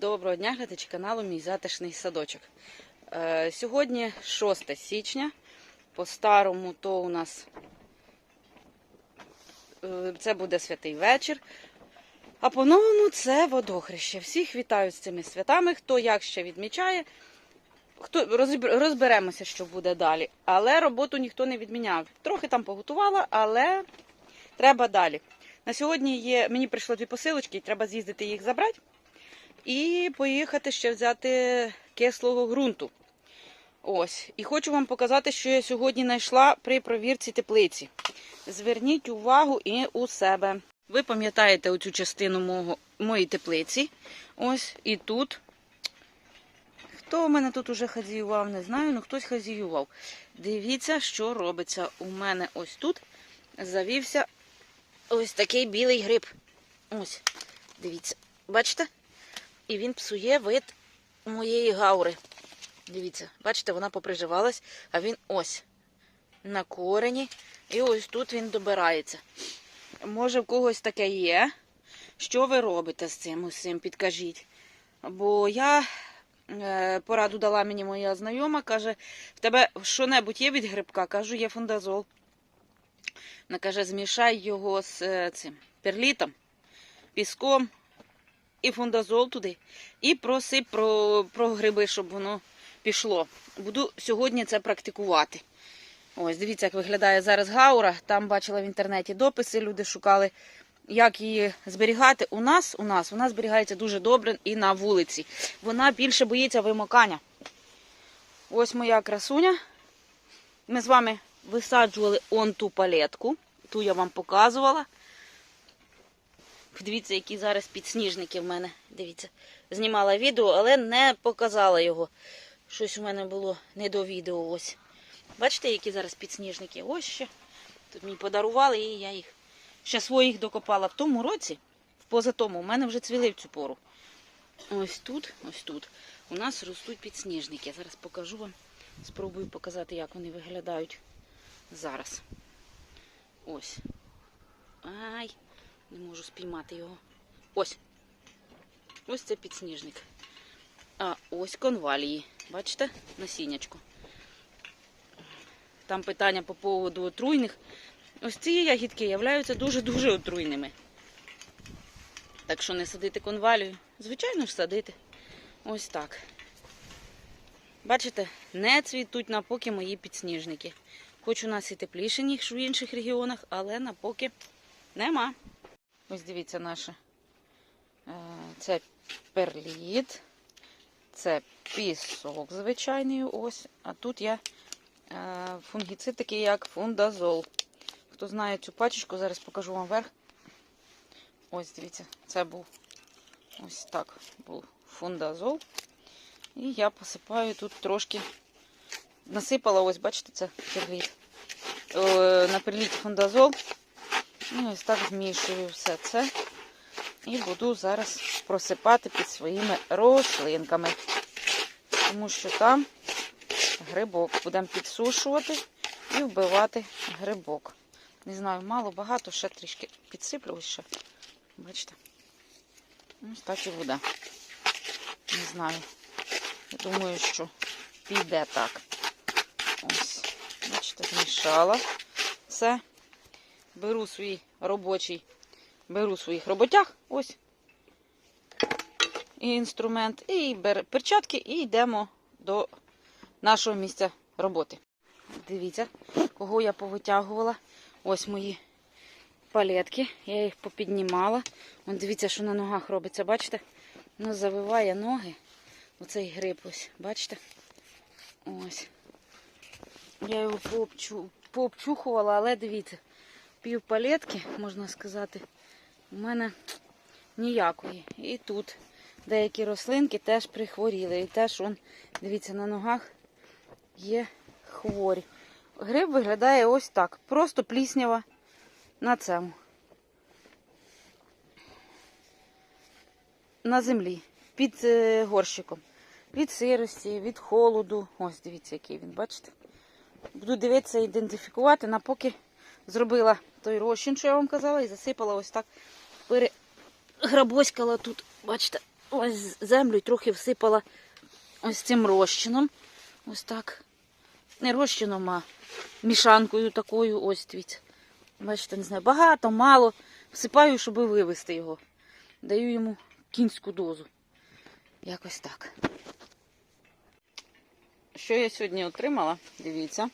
Доброго дня, глядачі каналу Мій затишний садочок. Е, сьогодні 6 січня. По-старому то у нас е, це буде святий вечір. А по-новому це водохреще. Всіх вітаю з цими святами. Хто як ще відмічає, хто розберемося, що буде далі. Але роботу ніхто не відміняв. Трохи там поготувала, але треба далі. На сьогодні є, мені прийшло дві посилочки, і треба з'їздити їх забрати. І поїхати ще взяти кислого ґрунту. Ось. І хочу вам показати, що я сьогодні знайшла при провірці теплиці. Зверніть увагу і у себе. Ви пам'ятаєте оцю частину мого, моєї теплиці. Ось і тут. Хто у мене тут уже хазіював, не знаю, але хтось хазіював. Дивіться, що робиться. У мене ось тут завівся ось такий білий гриб. Ось, дивіться, бачите? І він псує вид моєї гаури. Дивіться, бачите, вона поприживалась, а він ось на корені. І ось тут він добирається. Може, в когось таке є. Що ви робите з цим усім? Підкажіть. Бо я е, пораду дала мені моя знайома, каже, в тебе що-небудь є від грибка? Кажу, є фундазол. Вона каже, змішай його з е, цим перлітом, піском і фундазол туди. І просип про, про гриби, щоб воно пішло. Буду сьогодні це практикувати. Ось, дивіться, як виглядає зараз гаура. Там бачила в інтернеті дописи, люди шукали, як її зберігати. У нас, у нас вона зберігається дуже добре і на вулиці. Вона більше боїться вимокання. Ось моя красуня. Ми з вами висаджували он ту палетку. Ту я вам показувала. Дивіться, які зараз підсніжники в мене. Дивіться, знімала відео, але не показала його. Щось у мене було не до відео. Ось. Бачите, які зараз підсніжники? Ось ще. Тут мені подарували, і я їх ще своїх докопала. В тому році, в позатому, у мене вже цвіли в цю пору. Ось тут, ось тут. У нас ростуть підсніжники. Зараз покажу вам. Спробую показати, як вони виглядають зараз. Ось. Ай, не можу спіймати його. Ось. Ось це підсніжник. А ось конвалії. Бачите? Насіннячко. Там питання по поводу отруйних. Ось ці ягідки являються дуже-дуже отруйними. Так що не садити конвалію. Звичайно ж садити. Ось так. Бачите, не цвітуть напоки мої підсніжники. Хоч у нас і тепліше, ніж в інших регіонах, але напоки нема. Ось дивіться наше. Е, Це перліт, це пісок звичайний. ось. А тут є е, фунгіцид такий, як фундазол. Хто знає цю пачечку, зараз покажу вам верх. Ось, дивіться, це був ось так був фундазол. І я посипаю тут трошки. Насипала, ось, бачите, це перліт. Е, на перліт фундазол. І ось так змішую все це. І буду зараз просипати під своїми рослинками. Тому що там грибок. Будемо підсушувати і вбивати грибок. Не знаю, мало, багато, ще трішки підсиплю ще. Бачите? Ось так і буде. Не знаю. Я думаю, що піде так. Ось. Бачите, змішала все. Беру свій робочий, беру своїх роботяг, ось. Інструмент, і бер- перчатки, і йдемо до нашого місця роботи. Дивіться, кого я повитягувала. Ось мої палетки. Я їх попіднімала. Вон дивіться, що на ногах робиться. Бачите? Воно завиває ноги. Оцей гриб ось. Бачите? Ось. Я його пообчу... пообчухувала, але дивіться, пів палетки, можна сказати, у мене ніякої. І тут деякі рослинки теж прихворіли. І теж, он, дивіться, на ногах є хворі. Гриб виглядає ось так. Просто пліснява на цьому. На землі, під е, горщиком. Від сирості, від холоду. Ось дивіться, який він, бачите? Буду дивитися, ідентифікувати, напоки зробила той розчин, що я вам казала, і засипала ось так. Переграбоськала тут, бачите, ось землю трохи всипала ось цим розчином. Ось так. Не розчином, а мішанкою такою. Ось дивіться. Бачите, не знаю, багато, мало. Всипаю, щоб вивести його. Даю йому кінську дозу. Якось так. Що я сьогодні отримала? Дивіться.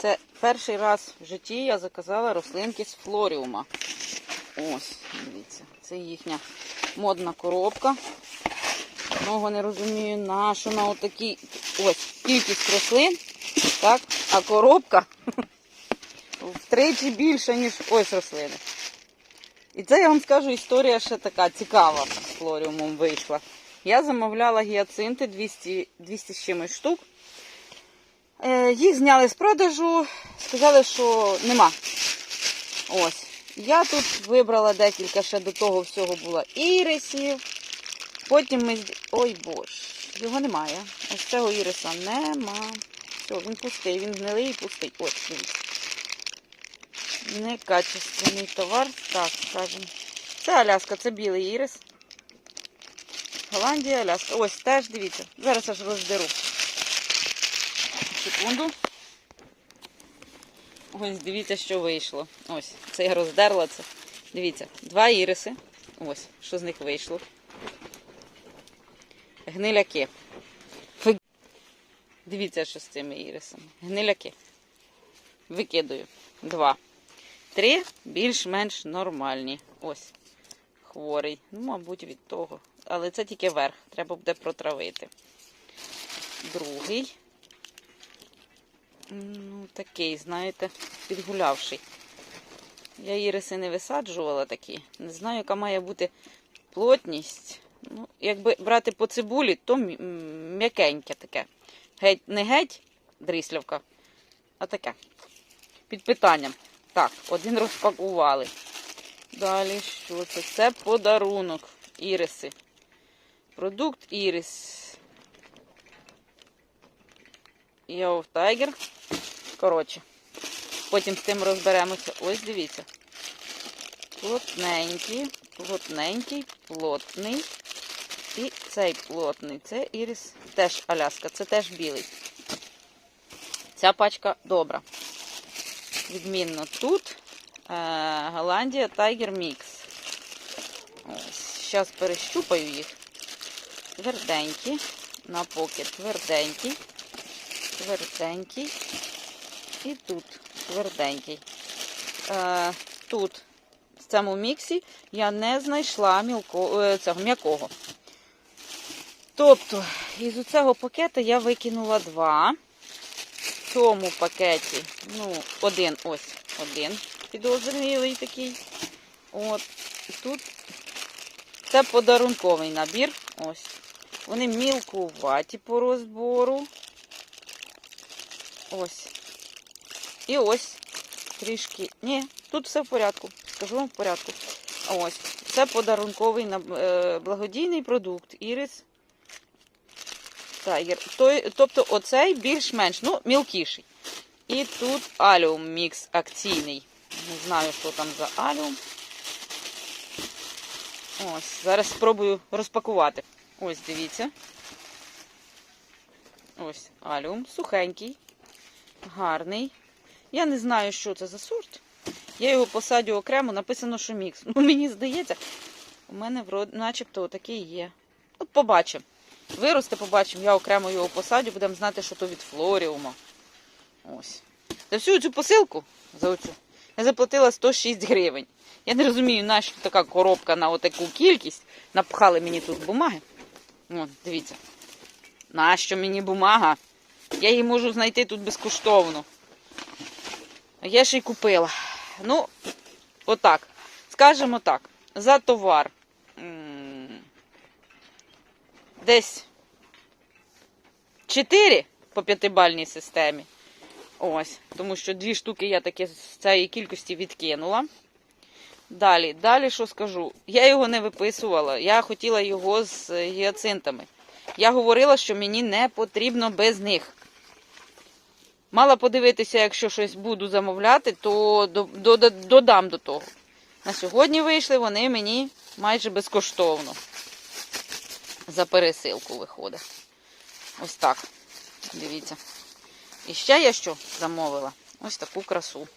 Це перший раз в житті я заказала рослинки з флоріума. Ось, дивіться, це їхня модна коробка. Много не розумію, на що на отакій ось кількість рослин, так, а коробка втричі більша, ніж ось рослини. І це я вам скажу, історія ще така цікава з флоріумом вийшла. Я замовляла гіацинти 200, 200 з чимось штук. Е, їх зняли з продажу, сказали, що нема. Ось. Я тут вибрала декілька ще до того всього було ірисів. Потім ми. Ой боже, його немає. Ось цього іриса нема. Все, він пустий, він гнилий і пустий. Ось, дивіться. Некачественний товар. Так, скажемо. Це Аляска, це білий ірис. Голландія, Аляска. Ось теж дивіться. Зараз аж роздеру. Секунду. Ось дивіться, що вийшло. Ось, це я роздерла це. Дивіться, два іриси. Ось, що з них вийшло. Гниляки. Дивіться, що з цими ірисами. Гниляки. Викидаю. Два. Три більш-менш нормальні. Ось. Хворий. Ну, мабуть, від того. Але це тільки верх. Треба буде протравити. Другий. Ну, такий, знаєте, підгулявший. Я іриси не висаджувала такі. Не знаю, яка має бути плотність. Ну, якби брати по цибулі, то м'якеньке таке. Геть, не геть дрислявка, а таке. Під питанням. Так, один розпакували. Далі що це? Це подарунок. Іриси. Продукт ірис. Йоу, тайгер. Коротше. Потім з тим розберемося. Ось дивіться. Плотненький, плотненький, плотний. І цей плотний. Це ірис теж Аляска, це теж білий. Ця пачка добра. Відмінно тут е, Голландія Mix. Ось, зараз перещупаю їх. Тверденькі. На поки тверденький. Тверденький. І тут тверденький. Е, тут, в цьому міксі, я не знайшла мілко, е, цього м'якого. Тобто, із цього пакету я викинула два. В цьому пакеті, ну, один, ось, один підозрілий такий. От. Тут це подарунковий набір. Ось. Вони мілкуваті по розбору. Ось. І ось трішки. Ні, тут все в порядку. Скажу вам в порядку. Ось. Це подарунковий е, благодійний продукт. Ірис. Тайгер. Тобто оцей більш-менш, ну, мілкіший. І тут аліум мікс акційний. Не знаю, що там за аліум. Ось, зараз спробую розпакувати. Ось, дивіться. Ось аліум, сухенький, гарний. Я не знаю, що це за сорт. Я його посадю окремо, написано, що мікс. Ну, мені здається, у мене начебто отакий є. От побачимо. Виросте, побачимо, я окремо його посадю, будемо знати, що то від флоріума. Ось. За всю цю посилку за оцю, я заплатила 106 гривень. Я не розумію, нащо така коробка на отаку кількість. Напхали мені тут бумаги. От, дивіться. Нащо мені бумага? Я її можу знайти тут безкоштовно. Я ще й купила. Ну, отак. Скажемо так. За товар. Десь 4 по п'ятибальній системі. Ось. Тому що дві штуки я таки з цієї кількості відкинула. Далі, далі що скажу? Я його не виписувала. Я хотіла його з гіацинтами. Я говорила, що мені не потрібно без них. Мала подивитися, якщо щось буду замовляти, то до- до- додам до того. На сьогодні вийшли вони мені майже безкоштовно. за пересилку виходить. Ось так. Дивіться. І ще я що замовила? Ось таку красу.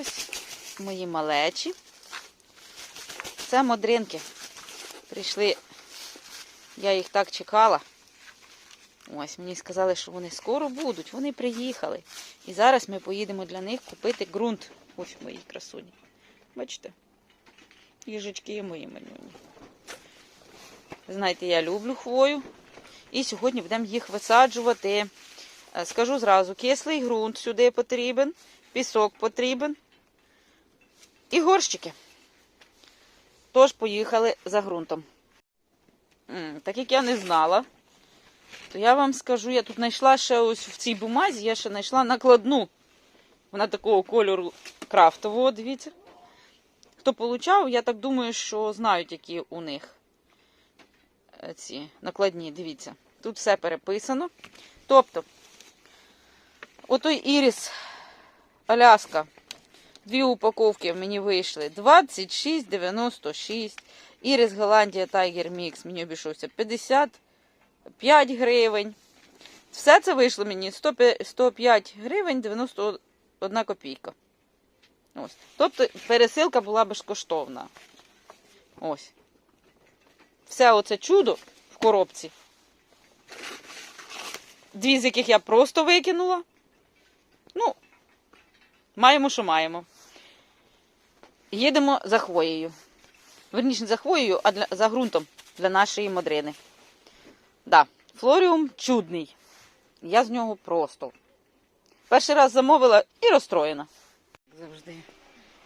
Ось мої малечі. Це модринки. Прийшли, я їх так чекала. Ось, мені сказали, що вони скоро будуть. Вони приїхали. І зараз ми поїдемо для них купити ґрунт. Ось мої красуні. Бачите? Їжачки мої малюні. Знаєте, я люблю хвою. І сьогодні будемо їх висаджувати. Е, Скажу зразу, кислий ґрунт сюди потрібен, пісок потрібен і горщики. Тож поїхали за ґрунтом. Так як я не знала, то я вам скажу, я тут знайшла ще ось в цій бумазі, я ще знайшла накладну. Вона такого кольору крафтового, дивіться. Хто получав, я так думаю, що знають, які у них е, ці накладні, дивіться. Тут все переписано. Тобто, отой іріс Аляска. Дві упаковки мені вийшли 26,96. Ірис Голландія Tiger Mix мені обійшовся 55 гривень. Все це вийшло мені 105 105 гривень 91 копійка. Ось. Тобто пересилка була безкоштовна. Ось. Все оце чудо в коробці. Дві з яких я просто викинула. Ну, маємо, що маємо. Їдемо за хвоєю. Верніше, за хвоєю, а для, за ґрунтом для нашої модрини. Да, флоріум чудний. Я з нього просто. Перший раз замовила і розстроєна. Завжди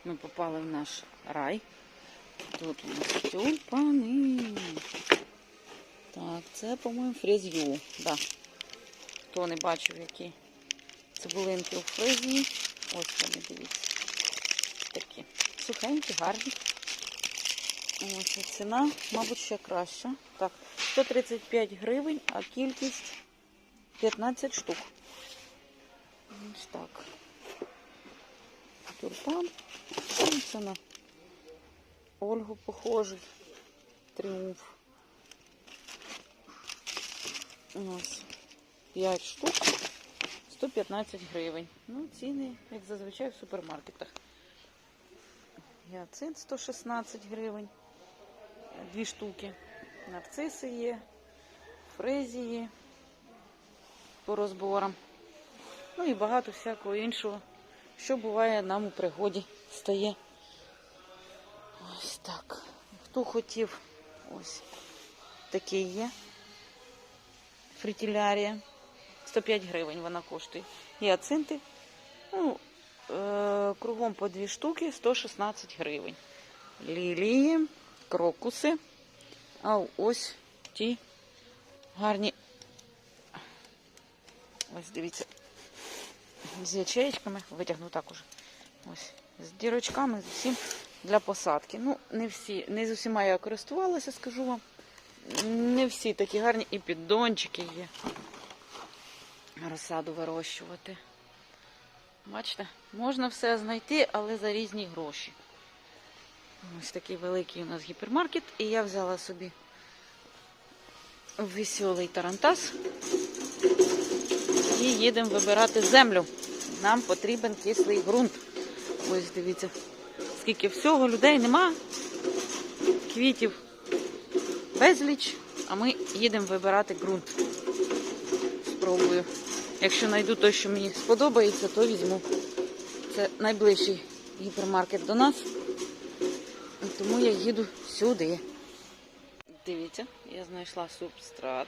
ми попали в наш рай. Тут у нас тюльпани. Так, це, по-моєму, фрезю. Да. Хто не бачив, які цибулинки у фрезі. Ось вони, дивіться. Такі сухенькі, гарні. Ось ціна, мабуть, ще краща. Так, 135 гривень, а кількість 15 штук. Ось так. Тюльпан. Це на Ольгу похожий. Тріумф. Ось 5 штук. 115 гривень. Ну, ціни, як зазвичай, в супермаркетах. Гіацинт 116 гривень. Дві штуки. Нарциси є, фрезії по розборам. Ну і багато всякого іншого, що буває нам у пригоді стає. Ось так. Хто хотів, ось такий є. Фритілярія. 105 гривень вона коштує. Гіацинти. Ну, е, кругом по дві штуки 116 гривень. Лілії, крокуси. А ось ті гарні. Ось дивіться. З ячеєчками. Витягну так уже. Ось. З дірочками, з усім для посадки. Ну, не всі, не з усіма я користувалася, скажу вам. Не всі такі гарні і піддончики є. Розсаду вирощувати. Бачите, можна все знайти, але за різні гроші. Ось такий великий у нас гіпермаркет. І я взяла собі веселий тарантас. І їдемо вибирати землю. Нам потрібен кислий ґрунт. Ось дивіться, скільки всього людей нема. Квітів безліч, а ми їдемо вибирати ґрунт. Спробую. Якщо знайду те, що мені сподобається, то візьму. Це найближчий гіпермаркет до нас. Тому я їду сюди. Дивіться, я знайшла субстрат.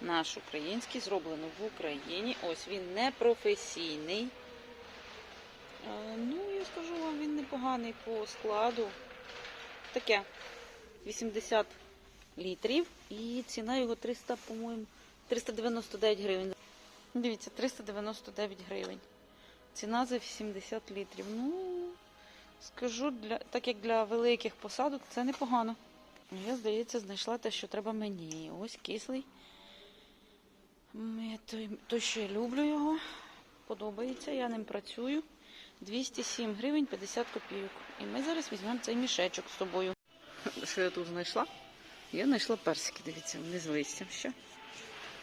Наш український, зроблено в Україні. Ось він не професійний. Е, Ну, я скажу вам, він непоганий по складу. Таке 80 літрів. І ціна його 300, по-моєму, 399 гривень. Дивіться, 399 гривень. Ціна за 80 літрів. Ну, скажу, для, так як для великих посадок, це непогано. Я, здається, знайшла те, що треба мені. Ось кислий. Той, той, що я люблю його. Подобається, я ним працюю. 207 гривень 50 копійок. І ми зараз візьмемо цей мішечок з собою. Що я тут знайшла? Я знайшла персики, дивіться, вони з листям ще.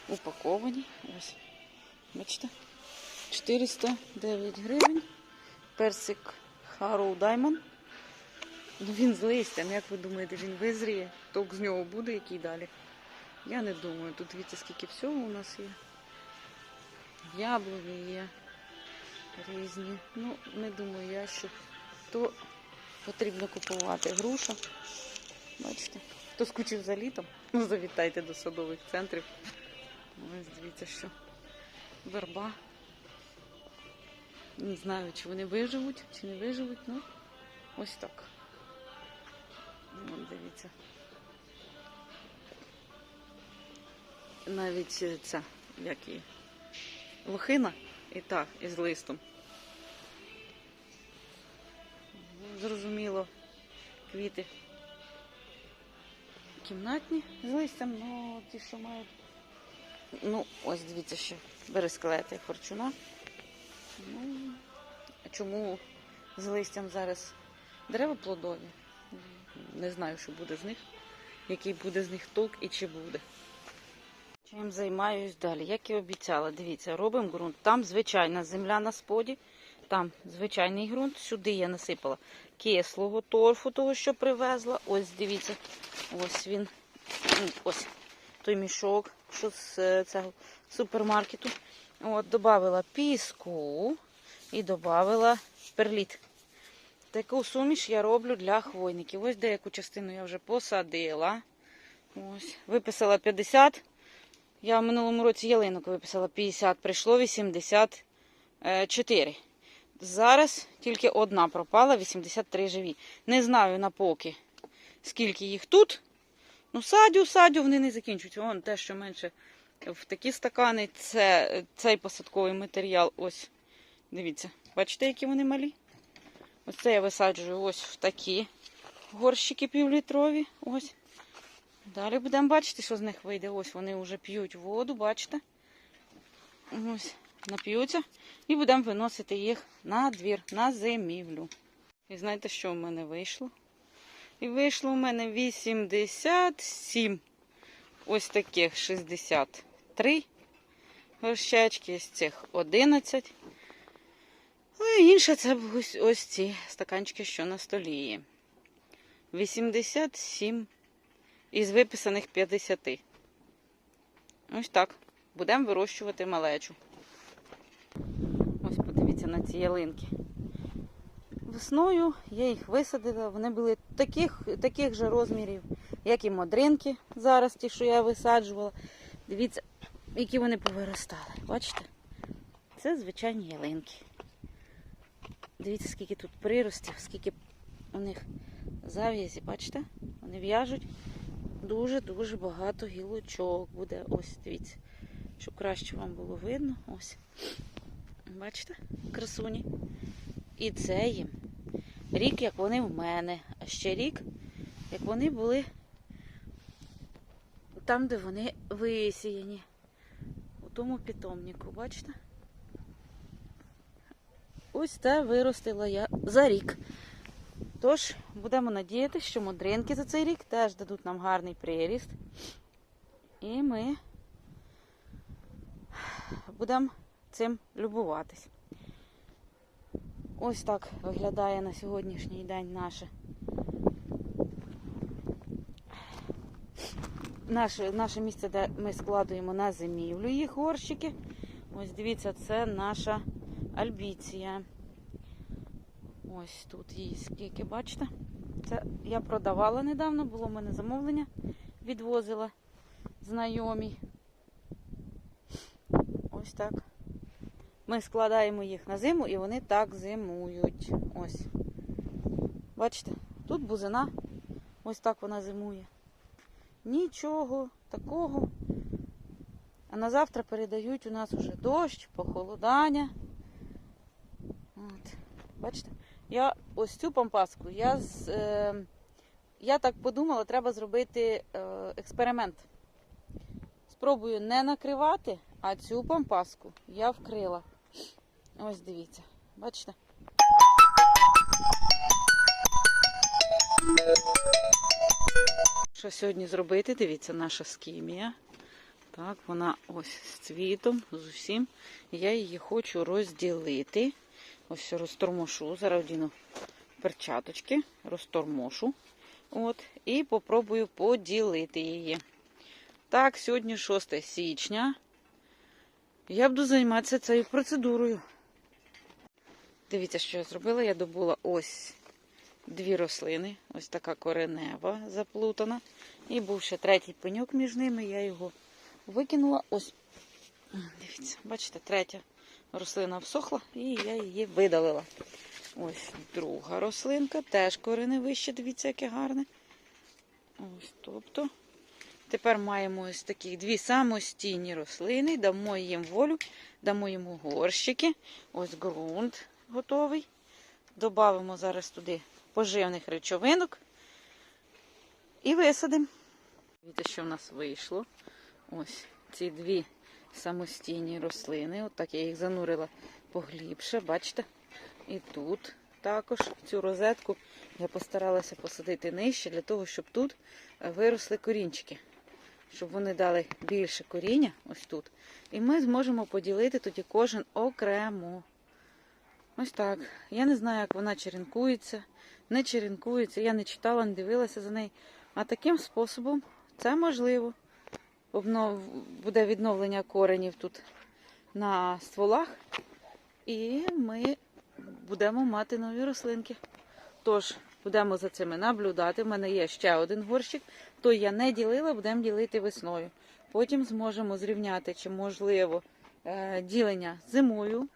Упаковані. Ось. Бачите? 409 гривень. Персик Harrow Diamond. Ну він з листям, як ви думаєте, він визріє? Ток з нього буде, який далі? Я не думаю. Тут дивіться, скільки всього у нас є. Яблуні є різні. Ну, не думаю я, що то потрібно купувати. Груша. Бачите? Хто скучив за літом, завітайте до садових центрів. Ось дивіться, що верба. Не знаю, чи вони виживуть, чи не виживуть, ну ось так. Вон, дивіться. Навіть ця, як її, лохина і так, із листом. Ну, Зрозуміло, квіти кімнатні з листям, ну ті, що мають. Ну, ось дивіться, що бересклети форчуна. Ну, а чому з листям зараз дерева плодові? Не знаю, що буде з них, який буде з них толк і чи буде. Чим займаюсь далі? Як і обіцяла, дивіться, робимо ґрунт. Там звичайна земля на споді, там звичайний ґрунт. Сюди я насипала кислого торфу, того, що привезла. Ось дивіться, ось він. Ось той мішок, що з е, цього супермаркету. От, додавила піску і додавила перліт. Таку суміш я роблю для хвойників. Ось деяку частину я вже посадила. Ось, виписала 50. Я в минулому році ялинок виписала 50, прийшло 84. Зараз тільки одна пропала, 83 живі. Не знаю на поки, скільки їх тут. Ну, садю, садю, вони не закінчуються. Вон те, що менше в такі стакани, це цей посадковий матеріал. Ось, дивіться, бачите, які вони малі? Ось це я висаджую ось в такі горщики півлітрові. Ось. Далі будемо бачити, що з них вийде. Ось вони вже п'ють воду, бачите? Ось, нап'ються. І будемо виносити їх на двір, на зимівлю. І знаєте, що в мене вийшло? І вийшло у мене 87. Ось таких 63 горщачки, з цих 11. Ну і інше це ось, ось ці стаканчики, що на столі є. 87 із виписаних 50. Ось так. Будемо вирощувати малечу. Ось подивіться на ці ялинки. Весною я їх висадила, вони були таких, таких же розмірів, як і модринки зараз, ті, що я висаджувала. Дивіться, які вони повиростали. Бачите? Це звичайні ялинки. Дивіться, скільки тут приростів, скільки у них зав'язі, бачите? Вони в'яжуть дуже-дуже багато гілочок буде. Ось, дивіться, щоб краще вам було видно. Ось. Бачите, красуні. І це їм. Рік, як вони в мене, а ще рік, як вони були там, де вони висіяні. У тому питомнику, бачите? Ось це виростила я за рік. Тож, будемо надіятися, що модринки за цей рік теж дадуть нам гарний приріст. І ми будемо цим любуватись. Ось так виглядає на сьогоднішній день наше. Наше, наше місце, де ми складуємо на зимівлю їх горщики. Ось дивіться, це наша альбіція. Ось тут її скільки, бачите? Це я продавала недавно, було в мене замовлення, відвозила знайомі. Ось так. Ми складаємо їх на зиму і вони так зимують. Ось. Бачите, тут бузина, ось так вона зимує. Нічого такого. А на завтра передають у нас вже дощ, похолодання. От. Бачите? Я ось цю пампаску, я з, е, я так подумала, треба зробити е, експеримент. Спробую не накривати, а цю пампаску я вкрила. Ось дивіться, бачите? Що сьогодні зробити? Дивіться, наша скімія. Так, вона ось з цвітом, з усім. Я її хочу розділити. Ось розтормошу. Зараз одіну перчаточки, розтормошу. От, і попробую поділити її. Так, сьогодні 6 січня. Я буду займатися цією процедурою. Дивіться, що я зробила. Я добула ось дві рослини. Ось така коренева заплутана. І був ще третій пеньок між ними. Я його викинула. Ось. Дивіться, бачите, третя рослина всохла і я її видалила. Ось друга рослинка, теж кореневище, дивіться, яке гарне. Ось, тобто. Тепер маємо ось такі дві самостійні рослини, дамо їм волю, дамо йому горщики. Ось ґрунт готовий. Добавимо зараз туди поживних речовинок і висадимо. Дивіться, що в нас вийшло. Ось ці дві самостійні рослини. От так я їх занурила поглибше, бачите? І тут також цю розетку я постаралася посадити нижче, для того, щоб тут е, виросли корінчики. Щоб вони дали більше коріння, ось тут. І ми зможемо поділити тоді кожен окремо. Ось так. Я не знаю, як вона черенкується, не черенкується. Я не читала, не дивилася за нею. А таким способом це можливо. Буде відновлення коренів тут на стволах. І ми будемо мати нові рослинки. Тож, будемо за цими наблюдати. У мене є ще один горщик, той я не ділила, будемо ділити весною. Потім зможемо зрівняти, чи можливо е, ділення зимою.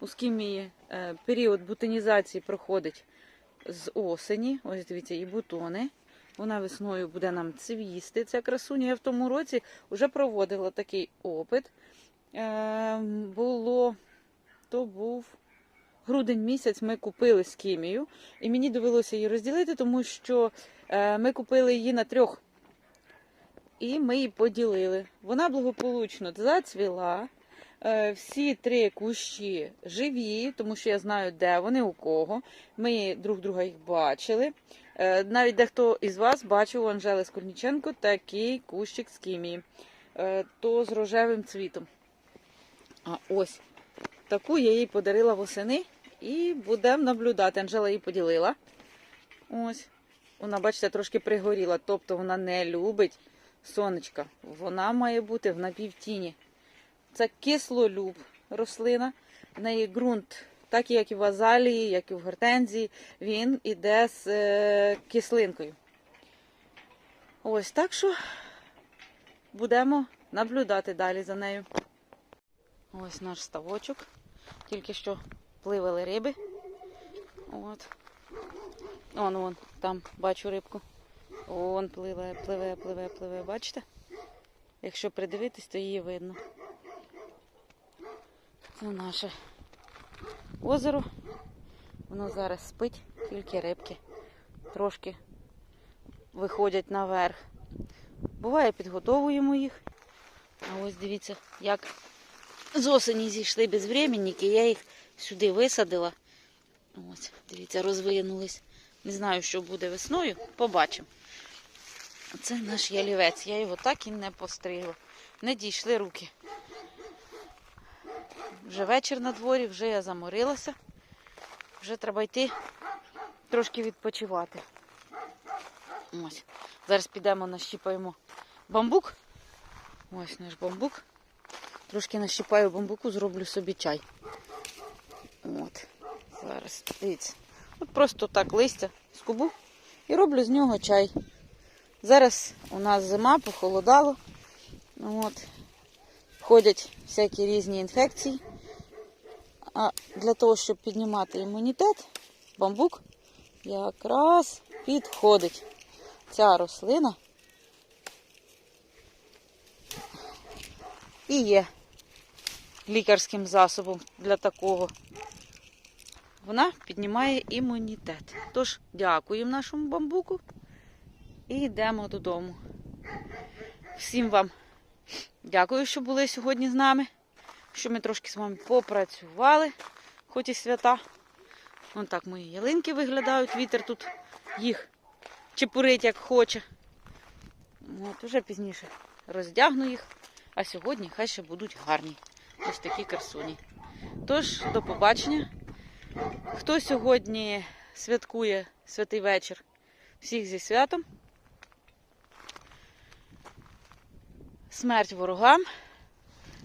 У скімії е, період бутонізації проходить з осені. Ось дивіться, і бутони. Вона весною буде нам цвісти. Ця красуня. Я в тому році вже проводила такий опит. Е, було, то був грудень місяць ми купили скімію, і мені довелося її розділити, тому що е, ми купили її на трьох. І ми її поділили. Вона благополучно зацвіла. Е, Всі три кущі живі, тому що я знаю, де вони у кого. Ми друг друга їх бачили. Е, Навіть дехто із вас бачив у Анжели Скорніченко такий кущик з кімії, Е, то з рожевим цвітом. А ось таку я їй подарила восени і будемо наблюдати. Анжела її поділила. Ось. Вона, бачите, трошки пригоріла, тобто вона не любить сонечка. Вона має бути в напівтіні. Це кислолюб рослина. В неї ґрунт, так як і в азалії, як і в гортензії, він іде з е, кислинкою. Ось так що будемо наблюдати далі за нею. Ось наш ставочок. Тільки що пливали риби. От. Он, вон, там бачу рибку. Вон пливе, пливе, пливе, пливе. Бачите? Якщо придивитись, то її видно. Це наше озеро. Воно зараз спить, тільки рибки. Трошки виходять наверх. Буває, підготовуємо їх. А ось дивіться, як з осені зійшли безвременники, я їх сюди висадила. Ось, дивіться, розвинулись. Не знаю, що буде весною, побачимо. Це наш ялівець. Я його так і не постригла. Не дійшли руки. Вже вечір на дворі, вже я заморилася. Вже треба йти трошки відпочивати. Ось. Зараз підемо нащіпаємо бамбук. Ось наш бамбук. Трошки нащипаю бамбуку, зроблю собі чай. От. Зараз, дивіться. От просто так листя скубу і роблю з нього чай. Зараз у нас зима, похолодало. От. Ходять всякі різні інфекції. А для того, щоб піднімати імунітет, бамбук якраз підходить. Ця рослина і є лікарським засобом для такого. Вона піднімає імунітет. Тож, дякуємо нашому бамбуку і йдемо додому. Всім вам дякую, що були сьогодні з нами, що ми трошки з вами попрацювали, хоч і свята. Вон так мої ялинки виглядають, вітер тут їх чепурить як хоче. От, уже пізніше роздягну їх, а сьогодні хай ще будуть гарні. Ось такі красуні. Тож, до побачення. Хто сьогодні святкує святий вечір? Всіх зі святом. Смерть ворогам.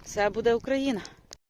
Це буде Україна.